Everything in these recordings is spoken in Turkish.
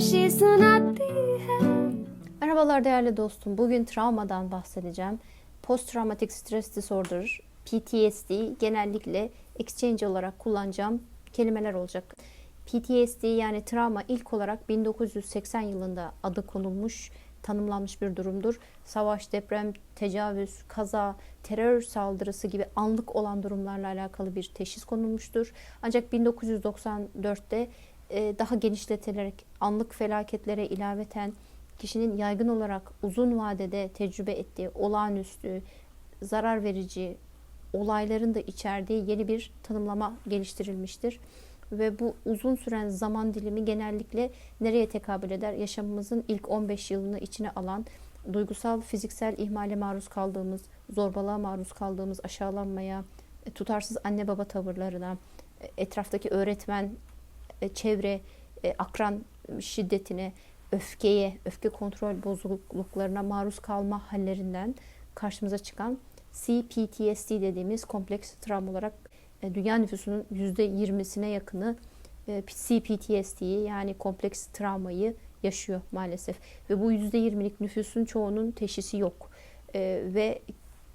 खुशी सुनाती है Merhabalar değerli dostum. Bugün travmadan bahsedeceğim. Post Traumatic Stress Disorder, PTSD genellikle exchange olarak kullanacağım kelimeler olacak. PTSD yani travma ilk olarak 1980 yılında adı konulmuş, tanımlanmış bir durumdur. Savaş, deprem, tecavüz, kaza, terör saldırısı gibi anlık olan durumlarla alakalı bir teşhis konulmuştur. Ancak 1994'te e, daha genişletilerek anlık felaketlere ilaveten kişinin yaygın olarak uzun vadede tecrübe ettiği olağanüstü, zarar verici olayların da içerdiği yeni bir tanımlama geliştirilmiştir. Ve bu uzun süren zaman dilimi genellikle nereye tekabül eder? Yaşamımızın ilk 15 yılını içine alan, duygusal, fiziksel ihmale maruz kaldığımız, zorbalığa maruz kaldığımız, aşağılanmaya, e, tutarsız anne baba tavırlarına, e, etraftaki öğretmen, çevre, e, akran şiddetine, öfkeye, öfke kontrol bozukluklarına maruz kalma hallerinden karşımıza çıkan CPTSD dediğimiz kompleks travma olarak e, dünya nüfusunun %20'sine yakını e, CPTSD'yi yani kompleks travmayı yaşıyor maalesef. Ve bu %20'lik nüfusun çoğunun teşhisi yok. Ve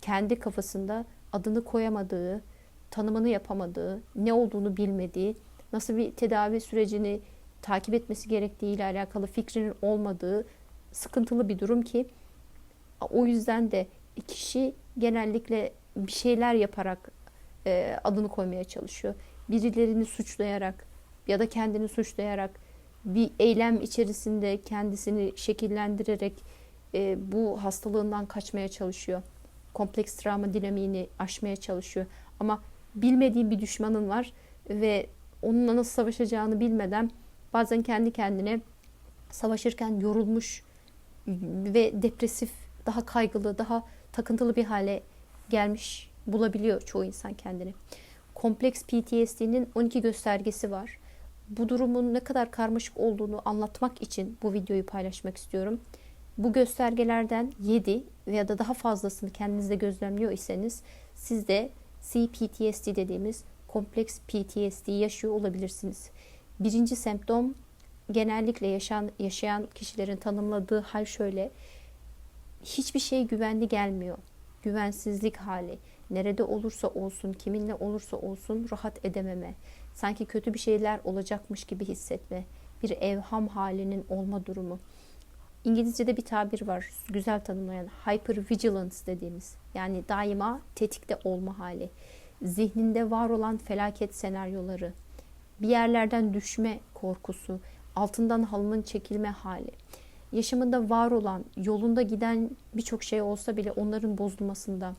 kendi kafasında adını koyamadığı, tanımını yapamadığı, ne olduğunu bilmediği, nasıl bir tedavi sürecini takip etmesi gerektiği ile alakalı fikrinin olmadığı sıkıntılı bir durum ki o yüzden de kişi genellikle bir şeyler yaparak e, adını koymaya çalışıyor. Birilerini suçlayarak ya da kendini suçlayarak bir eylem içerisinde kendisini şekillendirerek e, bu hastalığından kaçmaya çalışıyor. Kompleks travma dinamiğini aşmaya çalışıyor. Ama bilmediği bir düşmanın var ve onunla nasıl savaşacağını bilmeden bazen kendi kendine savaşırken yorulmuş ve depresif, daha kaygılı, daha takıntılı bir hale gelmiş bulabiliyor çoğu insan kendini. Kompleks PTSD'nin 12 göstergesi var. Bu durumun ne kadar karmaşık olduğunu anlatmak için bu videoyu paylaşmak istiyorum. Bu göstergelerden 7 veya da daha fazlasını kendinizde gözlemliyor iseniz siz de CPTSD dediğimiz kompleks PTSD yaşıyor olabilirsiniz. Birinci semptom genellikle yaşayan, yaşayan kişilerin tanımladığı hal şöyle. Hiçbir şey güvenli gelmiyor. Güvensizlik hali. Nerede olursa olsun, kiminle olursa olsun rahat edememe. Sanki kötü bir şeyler olacakmış gibi hissetme. Bir evham halinin olma durumu. İngilizce'de bir tabir var güzel tanımlayan hypervigilance dediğimiz. Yani daima tetikte olma hali. Zihninde var olan felaket senaryoları, bir yerlerden düşme korkusu, altından halının çekilme hali. Yaşamında var olan, yolunda giden birçok şey olsa bile onların bozulmasında,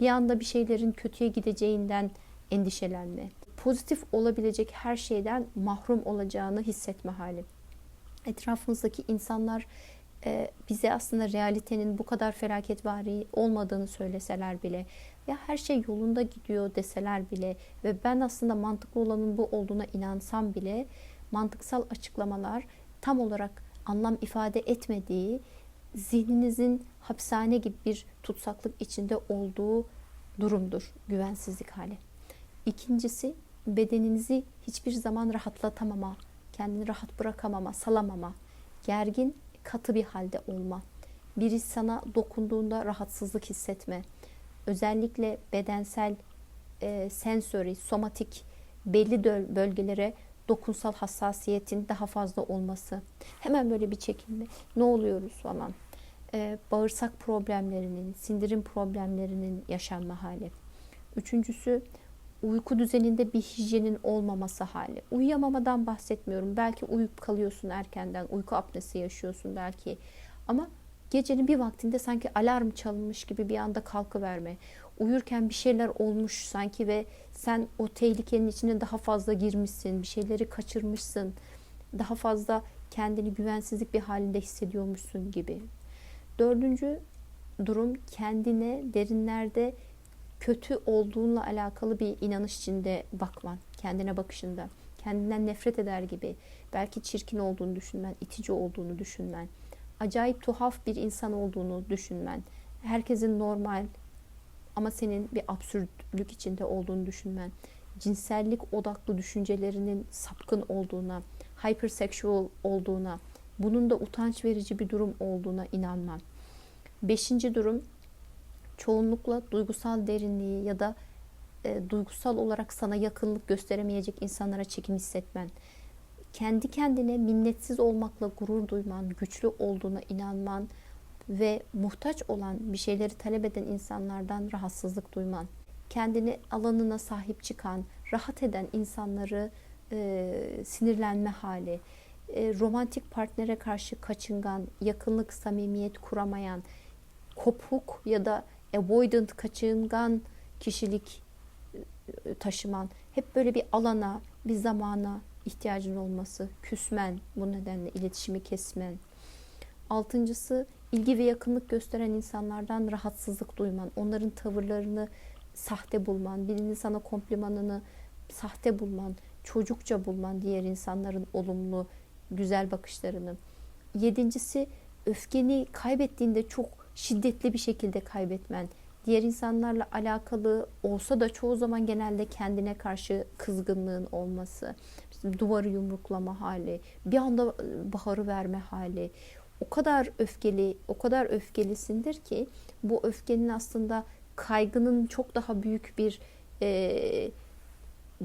bir anda bir şeylerin kötüye gideceğinden endişelenme. Pozitif olabilecek her şeyden mahrum olacağını hissetme hali. Etrafımızdaki insanlar e, bize aslında realitenin bu kadar felaketvari olmadığını söyleseler bile ya her şey yolunda gidiyor deseler bile ve ben aslında mantıklı olanın bu olduğuna inansam bile mantıksal açıklamalar tam olarak anlam ifade etmediği zihninizin hapishane gibi bir tutsaklık içinde olduğu durumdur güvensizlik hali. İkincisi bedeninizi hiçbir zaman rahatlatamama, kendini rahat bırakamama, salamama, gergin, katı bir halde olma. Biri sana dokunduğunda rahatsızlık hissetme. Özellikle bedensel, e, sensori, somatik belli bölgelere dokunsal hassasiyetin daha fazla olması. Hemen böyle bir çekinme. Ne oluyoruz falan. Ee, bağırsak problemlerinin, sindirim problemlerinin yaşanma hali. Üçüncüsü uyku düzeninde bir hijyenin olmaması hali. Uyuyamamadan bahsetmiyorum. Belki uyup kalıyorsun erkenden, uyku apnesi yaşıyorsun belki. Ama gecenin bir vaktinde sanki alarm çalınmış gibi bir anda kalkıverme. Uyurken bir şeyler olmuş sanki ve sen o tehlikenin içine daha fazla girmişsin, bir şeyleri kaçırmışsın. Daha fazla kendini güvensizlik bir halinde hissediyormuşsun gibi. Dördüncü durum kendine derinlerde kötü olduğunla alakalı bir inanış içinde bakman, kendine bakışında. Kendinden nefret eder gibi, belki çirkin olduğunu düşünmen, itici olduğunu düşünmen, acayip tuhaf bir insan olduğunu düşünmen, herkesin normal ama senin bir absürtlük içinde olduğunu düşünmen, cinsellik odaklı düşüncelerinin sapkın olduğuna, hypersexual olduğuna, Bunun da utanç verici bir durum olduğuna inanmam. Beşinci durum çoğunlukla duygusal derinliği ya da e, duygusal olarak sana yakınlık gösteremeyecek insanlara çekim hissetmen. Kendi kendine minnetsiz olmakla gurur duyman, güçlü olduğuna inanman ve muhtaç olan bir şeyleri talep eden insanlardan rahatsızlık duyman. Kendini alanına sahip çıkan, rahat eden insanları e, sinirlenme hali, e, romantik partnere karşı kaçıngan, yakınlık, samimiyet kuramayan, kopuk ya da avoidant, kaçıngan kişilik e, taşıman, hep böyle bir alana, bir zamana ihtiyacın olması, küsmen, bu nedenle iletişimi kesmen. Altıncısı ilgi ve yakınlık gösteren insanlardan rahatsızlık duyman, onların tavırlarını sahte bulman, birinin sana komplimanını sahte bulman, çocukça bulman diğer insanların olumlu, güzel bakışlarını. Yedincisi öfkeni kaybettiğinde çok şiddetli bir şekilde kaybetmen. Diğer insanlarla alakalı olsa da çoğu zaman genelde kendine karşı kızgınlığın olması. Duvarı yumruklama hali, bir anda baharı verme hali. O kadar öfkeli, o kadar öfkelisindir ki bu öfkenin aslında kaygının çok daha büyük bir e,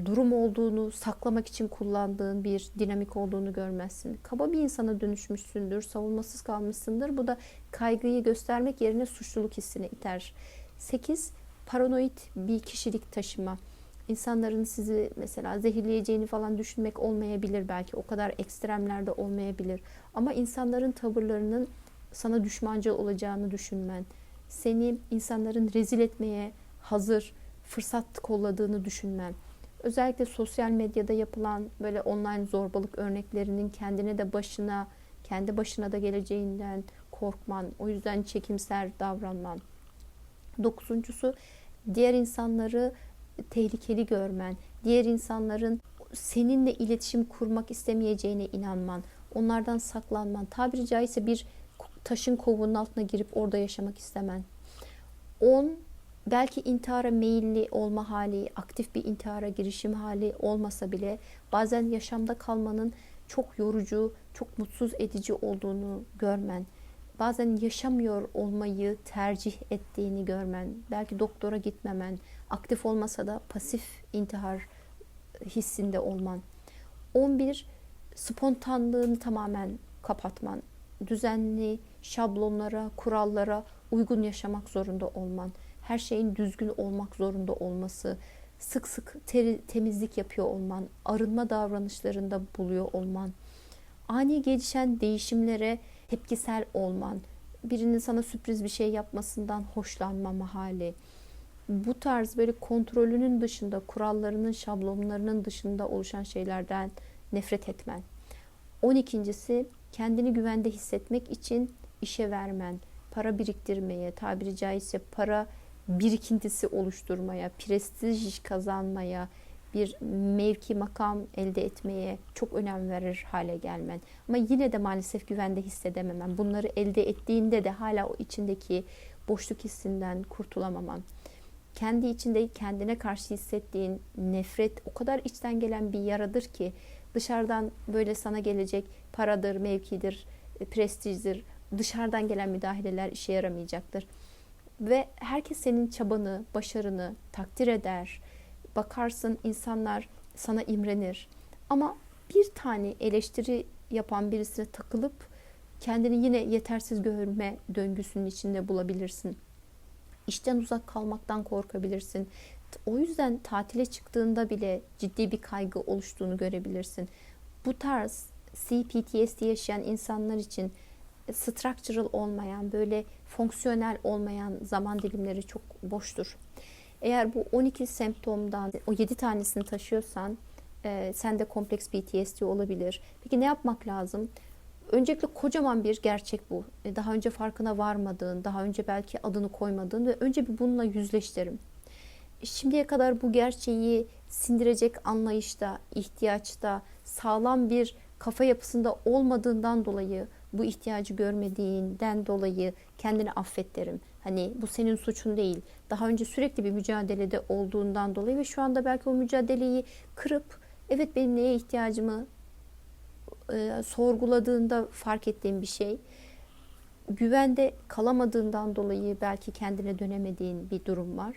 durum olduğunu saklamak için kullandığın bir dinamik olduğunu görmezsin. Kaba bir insana dönüşmüşsündür, savunmasız kalmışsındır. Bu da kaygıyı göstermek yerine suçluluk hissine iter. 8. Paranoid bir kişilik taşıma. İnsanların sizi mesela zehirleyeceğini falan düşünmek olmayabilir belki. O kadar ekstremlerde olmayabilir. Ama insanların tavırlarının sana düşmancı olacağını düşünmen. Seni insanların rezil etmeye hazır, fırsat kolladığını düşünmen özellikle sosyal medyada yapılan böyle online zorbalık örneklerinin kendine de başına, kendi başına da geleceğinden korkman, o yüzden çekimser davranman. Dokuzuncusu diğer insanları tehlikeli görmen, diğer insanların seninle iletişim kurmak istemeyeceğine inanman, onlardan saklanman, tabiri caizse bir taşın kovuğunun altına girip orada yaşamak istemen. 10 belki intihara meyilli olma hali, aktif bir intihara girişim hali olmasa bile bazen yaşamda kalmanın çok yorucu, çok mutsuz edici olduğunu görmen, bazen yaşamıyor olmayı tercih ettiğini görmen, belki doktora gitmemen, aktif olmasa da pasif intihar hissinde olman. 11 spontanlığını tamamen kapatman, düzenli şablonlara, kurallara uygun yaşamak zorunda olman her şeyin düzgün olmak zorunda olması, sık sık ter- temizlik yapıyor olman, arınma davranışlarında buluyor olman, ani gelişen değişimlere tepkisel olman, birinin sana sürpriz bir şey yapmasından hoşlanmama hali, bu tarz böyle kontrolünün dışında, kurallarının, şablonlarının dışında oluşan şeylerden nefret etmen. 12.si kendini güvende hissetmek için işe vermen, para biriktirmeye, tabiri caizse para birikintisi oluşturmaya, prestij kazanmaya, bir mevki makam elde etmeye çok önem verir hale gelmen. Ama yine de maalesef güvende hissedememen. Bunları elde ettiğinde de hala o içindeki boşluk hissinden kurtulamaman. Kendi içinde kendine karşı hissettiğin nefret o kadar içten gelen bir yaradır ki dışarıdan böyle sana gelecek paradır, mevkidir, prestijdir. Dışarıdan gelen müdahaleler işe yaramayacaktır. Ve herkes senin çabanı, başarını takdir eder. Bakarsın insanlar sana imrenir. Ama bir tane eleştiri yapan birisine takılıp kendini yine yetersiz görme döngüsünün içinde bulabilirsin. İşten uzak kalmaktan korkabilirsin. O yüzden tatile çıktığında bile ciddi bir kaygı oluştuğunu görebilirsin. Bu tarz CPTSD yaşayan insanlar için structural olmayan, böyle fonksiyonel olmayan zaman dilimleri çok boştur. Eğer bu 12 semptomdan o 7 tanesini taşıyorsan e, sende kompleks PTSD olabilir. Peki ne yapmak lazım? Öncelikle kocaman bir gerçek bu. E, daha önce farkına varmadığın, daha önce belki adını koymadığın ve önce bir bununla yüzleştirim. Şimdiye kadar bu gerçeği sindirecek anlayışta, ihtiyaçta, sağlam bir kafa yapısında olmadığından dolayı bu ihtiyacı görmediğinden dolayı kendini affet derim. Hani bu senin suçun değil. Daha önce sürekli bir mücadelede olduğundan dolayı ve şu anda belki o mücadeleyi kırıp evet benim neye ihtiyacımı e, sorguladığında fark ettiğin bir şey. Güvende kalamadığından dolayı belki kendine dönemediğin bir durum var.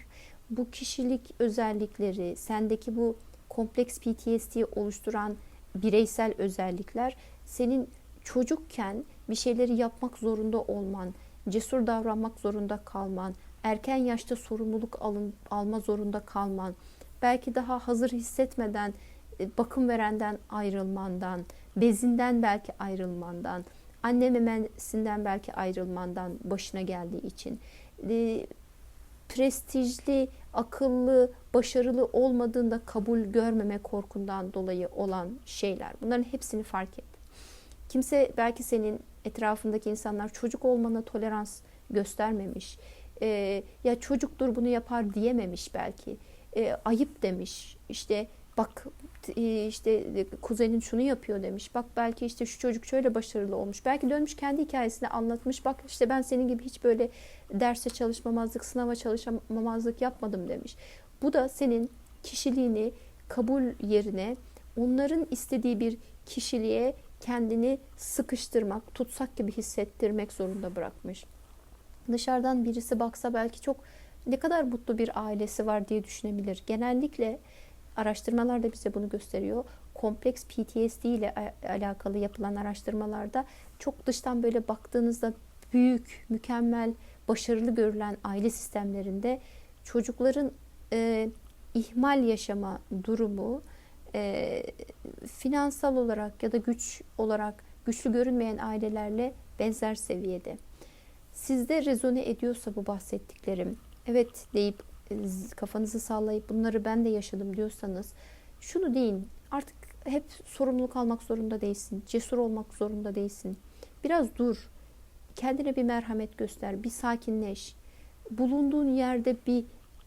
Bu kişilik özellikleri, sendeki bu kompleks PTSD oluşturan bireysel özellikler senin çocukken bir şeyleri yapmak zorunda olman, cesur davranmak zorunda kalman, erken yaşta sorumluluk alın, alma zorunda kalman, belki daha hazır hissetmeden e, bakım verenden ayrılmandan, bezinden belki ayrılmandan, anne memesinden belki ayrılmandan başına geldiği için, e, prestijli, akıllı, başarılı olmadığında kabul görmeme korkundan dolayı olan şeyler. Bunların hepsini fark et. Kimse belki senin etrafındaki insanlar çocuk olmana tolerans göstermemiş. Ee, ya çocuktur bunu yapar diyememiş belki. Ee, ayıp demiş. İşte bak e, işte kuzenin şunu yapıyor demiş. Bak belki işte şu çocuk şöyle başarılı olmuş. Belki dönmüş kendi hikayesini anlatmış. Bak işte ben senin gibi hiç böyle derse çalışmamazlık, sınava çalışamamazlık yapmadım demiş. Bu da senin kişiliğini kabul yerine onların istediği bir kişiliğe kendini sıkıştırmak, tutsak gibi hissettirmek zorunda bırakmış. Dışarıdan birisi baksa belki çok ne kadar mutlu bir ailesi var diye düşünebilir. Genellikle araştırmalar da bize bunu gösteriyor. Kompleks PTSD ile alakalı yapılan araştırmalarda çok dıştan böyle baktığınızda büyük, mükemmel, başarılı görülen aile sistemlerinde çocukların e, ihmal yaşama durumu e, finansal olarak ya da güç olarak güçlü görünmeyen ailelerle benzer seviyede. Sizde rezone ediyorsa bu bahsettiklerim, evet deyip kafanızı sallayıp bunları ben de yaşadım diyorsanız şunu deyin artık hep sorumluluk almak zorunda değilsin. Cesur olmak zorunda değilsin. Biraz dur. Kendine bir merhamet göster. Bir sakinleş. Bulunduğun yerde bir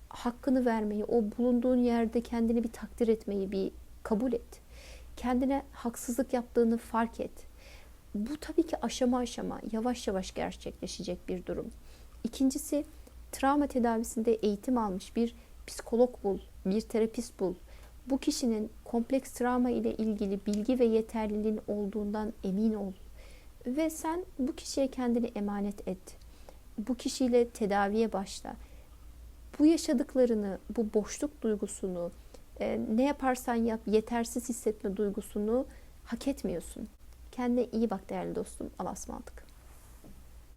hakkını vermeyi, o bulunduğun yerde kendini bir takdir etmeyi bir kabul et. Kendine haksızlık yaptığını fark et. Bu tabii ki aşama aşama, yavaş yavaş gerçekleşecek bir durum. İkincisi, travma tedavisinde eğitim almış bir psikolog bul, bir terapist bul. Bu kişinin kompleks travma ile ilgili bilgi ve yeterliliğin olduğundan emin ol. Ve sen bu kişiye kendini emanet et. Bu kişiyle tedaviye başla. Bu yaşadıklarını, bu boşluk duygusunu, e, ne yaparsan yap yetersiz hissetme duygusunu hak etmiyorsun. Kendine iyi bak değerli dostum. Allah'a ısmarladık.